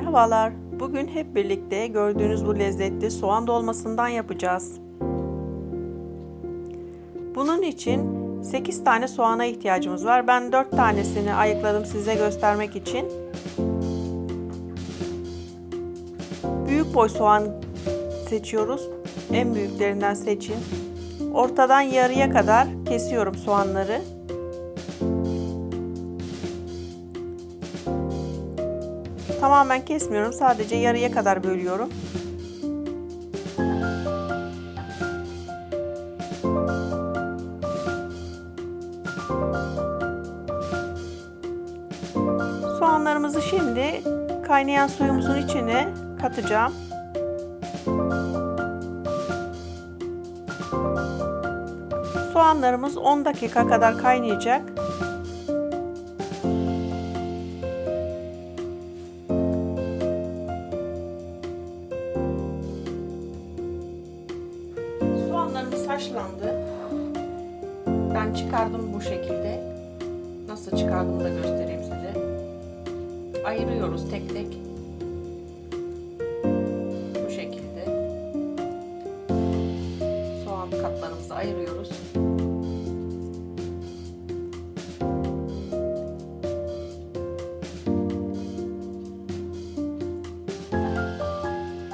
Merhabalar. Bugün hep birlikte gördüğünüz bu lezzetli soğan dolmasından yapacağız. Bunun için 8 tane soğana ihtiyacımız var. Ben 4 tanesini ayıkladım size göstermek için. Büyük boy soğan seçiyoruz. En büyüklerinden seçin. Ortadan yarıya kadar kesiyorum soğanları. Tamamen kesmiyorum. Sadece yarıya kadar bölüyorum. Soğanlarımızı şimdi kaynayan suyumuzun içine katacağım. Soğanlarımız 10 dakika kadar kaynayacak. Haşlandı. Ben çıkardım bu şekilde. Nasıl çıkardığımı da göstereyim size. Ayırıyoruz tek tek. Bu şekilde. Soğan katlarımızı ayırıyoruz.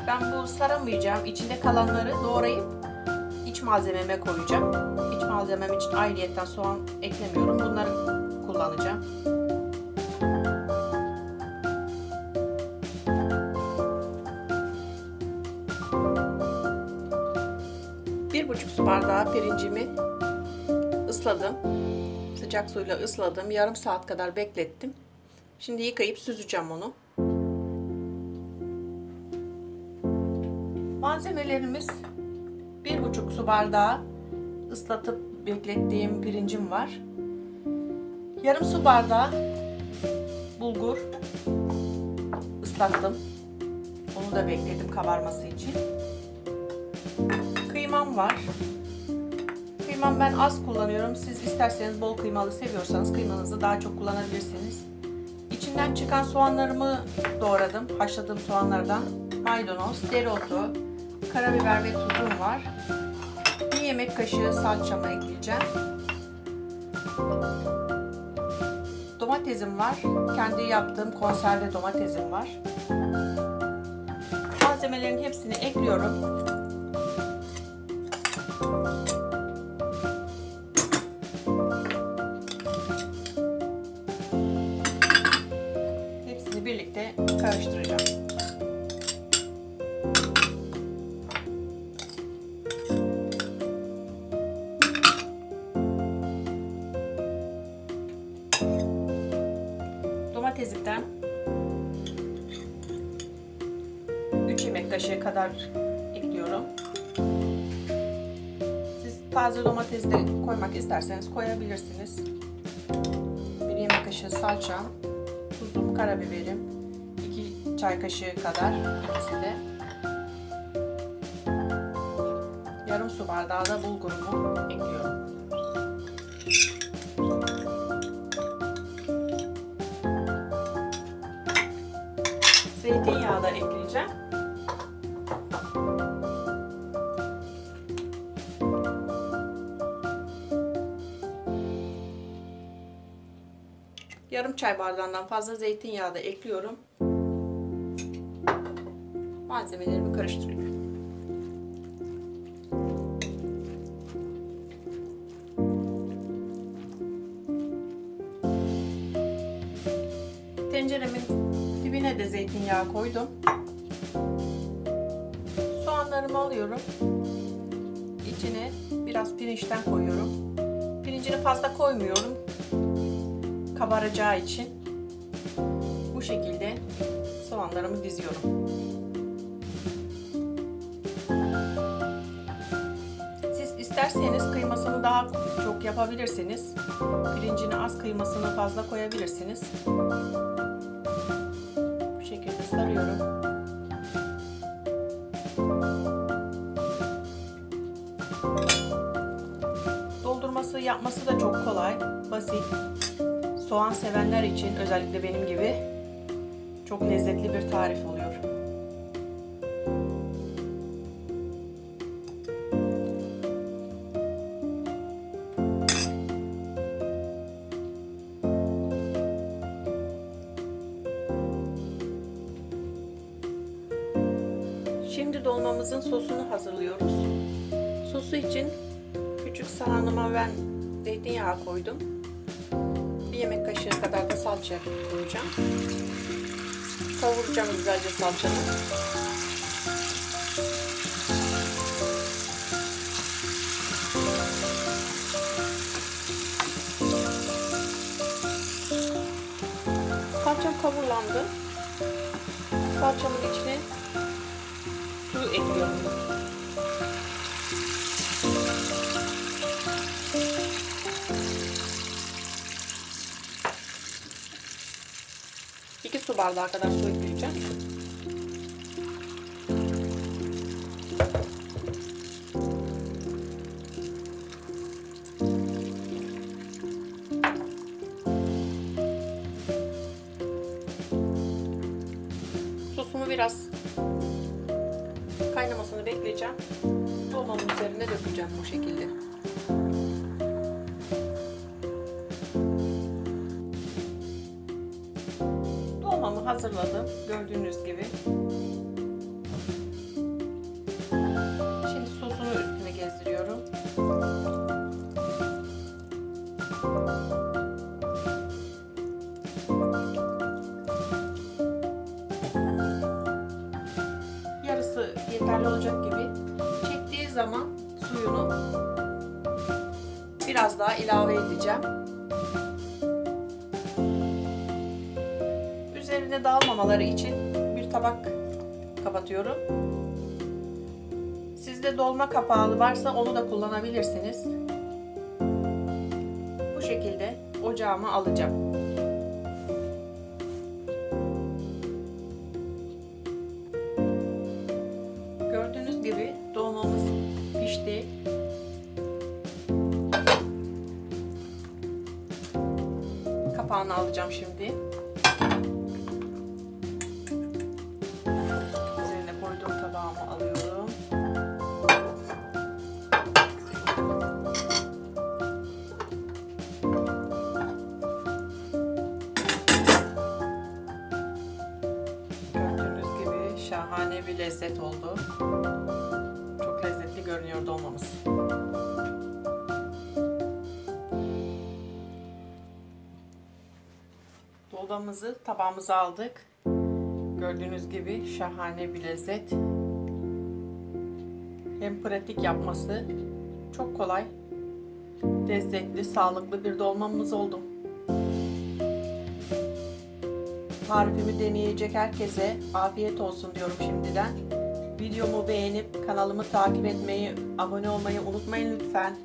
Ben bu saramayacağım. İçinde kalanları doğrayıp malzememe koyacağım. İç malzemem için ayrıyetten soğan eklemiyorum. Bunları kullanacağım. Bir buçuk su bardağı pirincimi ısladım. Sıcak suyla ısladım. Yarım saat kadar beklettim. Şimdi yıkayıp süzeceğim onu. Malzemelerimiz bir buçuk su bardağı ıslatıp beklettiğim pirincim var. Yarım su bardağı bulgur ıslattım. Onu da bekledim kabarması için. Kıymam var. Kıymam ben az kullanıyorum. Siz isterseniz bol kıymalı seviyorsanız kıymanızı daha çok kullanabilirsiniz. İçinden çıkan soğanlarımı doğradım. Haşladığım soğanlardan maydanoz, dereotu, karabiber ve tuzum var. Bir yemek kaşığı salçamı ekleyeceğim. Domatesim var. Kendi yaptığım konserve domatesim var. Malzemelerin hepsini ekliyorum. Domatesimden 3 yemek kaşığı kadar ekliyorum. Siz taze domates de koymak isterseniz koyabilirsiniz. Bir yemek kaşığı salça, tuzum, karabiberim, 2 çay kaşığı kadar ikisi de. Yarım su bardağı da bulgurumu ekliyorum. Zeytinyağı da ekleyeceğim. Yarım çay bardağından fazla zeytinyağı da ekliyorum. Malzemelerimi karıştırıyorum. Tenceremin de zeytinyağı koydum. Soğanlarımı alıyorum. İçine biraz pirinçten koyuyorum. Pirincini fazla koymuyorum. Kabaracağı için. Bu şekilde soğanlarımı diziyorum. Siz isterseniz kıymasını daha çok yapabilirsiniz. Pirincini az kıymasını fazla koyabilirsiniz. Sarıyorum. Doldurması yapması da çok kolay, basit. Soğan sevenler için özellikle benim gibi Çok lezzetli bir tarif oluyor. Dolmamızın sosunu hazırlıyoruz. Sosu için küçük sahanıma ben zeytinyağı koydum. Bir yemek kaşığı kadar da salça koyacağım. Kavuracağım güzelce salçanı. Salçam kavurlandı. Salçamın içine ekliyorum. İki su bardağı kadar su ekleyeceğim. Bekleyeceğim. Dolmamın üzerine dökeceğim bu şekilde. Dolmamı hazırladım. Gördüğünüz gibi. Zaman suyunu biraz daha ilave edeceğim. Üzerine dağılmamaları için bir tabak kapatıyorum. Sizde dolma kapağı varsa onu da kullanabilirsiniz. Bu şekilde ocağıma alacağım. Kapağını alacağım şimdi. Üzerine koyduğum tabağımı alıyorum. Gördüğünüz gibi şahane bir lezzet oldu. Dolmamızı tabağımıza aldık. Gördüğünüz gibi şahane bir lezzet. Hem pratik yapması çok kolay. Lezzetli, sağlıklı bir dolmamız oldu. Tarifimi deneyecek herkese afiyet olsun diyorum şimdiden. Videomu beğenip kanalımı takip etmeyi, abone olmayı unutmayın lütfen.